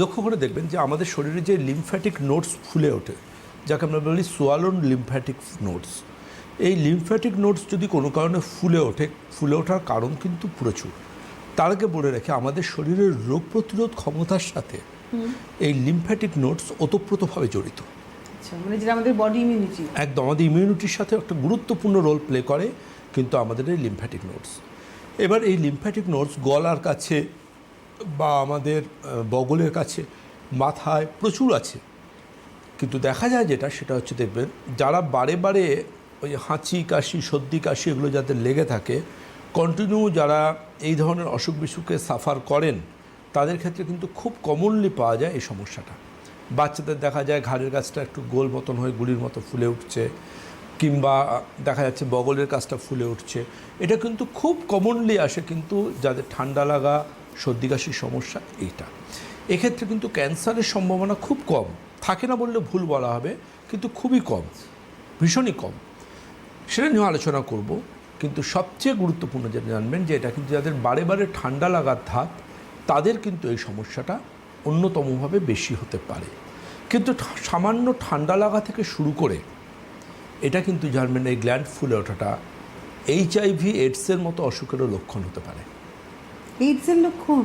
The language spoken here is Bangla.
লক্ষ্য করে দেখবেন যে আমাদের শরীরে যে লিমফ্যাটিক নোটস ফুলে ওঠে যাকে আমরা বলি সোয়ালন লিমফ্যাটিক নোটস এই লিমফ্যাটিক নোটস যদি কোনো কারণে ফুলে ওঠে ফুলে ওঠার কারণ কিন্তু প্রচুর। তার আগে বলে রেখে আমাদের শরীরের রোগ প্রতিরোধ ক্ষমতার সাথে এই লিমফ্যাটিক নোটস ওতপ্রোতভাবে জড়িত। আচ্ছা মানে যেটা আমাদের বডি ইমিউনিটি একদম আমাদের ইমিউনিটির সাথে একটা গুরুত্বপূর্ণ রোল প্লে করে কিন্তু আমাদের এই লিমফ্যাটিক নোটস এবার এই লিমফ্যাটিক নোটস গলার কাছে বা আমাদের বগলের কাছে, মাথায় প্রচুর আছে। কিন্তু দেখা যায় যেটা, সেটা হচ্ছে দেখবেন, যারা বারে বারে ওই হাঁচি, কাশি, সর্দি, কাশি এগুলো যাদের লেগে থাকে কন্টিনিউ যারা এই ধরনের অসুখ বিসুখে সাফার করেন, তাদের ক্ষেত্রে কিন্তু খুব কমনলি পাওয়া যায় এই সমস্যাটা। বাচ্চাদের দেখা যায় ঘাড়ের কাছটা একটু গোল মতন হয়ে গুলির মতো ফুলে উঠছে, কিংবা দেখা যাচ্ছে বগলের কাছটা ফুলে উঠছে। এটা কিন্তু খুব কমনলি আসে, কিন্তু যাদের ঠান্ডা লাগা সর্দি কাশির সমস্যা এইটা। এক্ষেত্রে কিন্তু ক্যান্সারের সম্ভাবনা খুব কম। থাকে না বললে ভুল বলা হবে, কিন্তু খুবই কম, ভীষণই কম। সেটা নিয়ে আলোচনা করব, কিন্তু সবচেয়ে গুরুত্বপূর্ণ যেটা জানবেন যে এটা কিন্তু যাদের বারে বারে ঠান্ডা লাগার ধাত তাদের কিন্তু এই সমস্যাটা অন্যতমভাবে বেশি হতে পারে। কিন্তু সামান্য ঠান্ডা লাগা থেকে শুরু করে, এটা কিন্তু জানবেন এই গ্ল্যান্ড ফুলে ওঠাটা এইচআইভি এইডসের মতো অসুখেরও লক্ষণ হতে পারে। এইডস এর লক্ষণ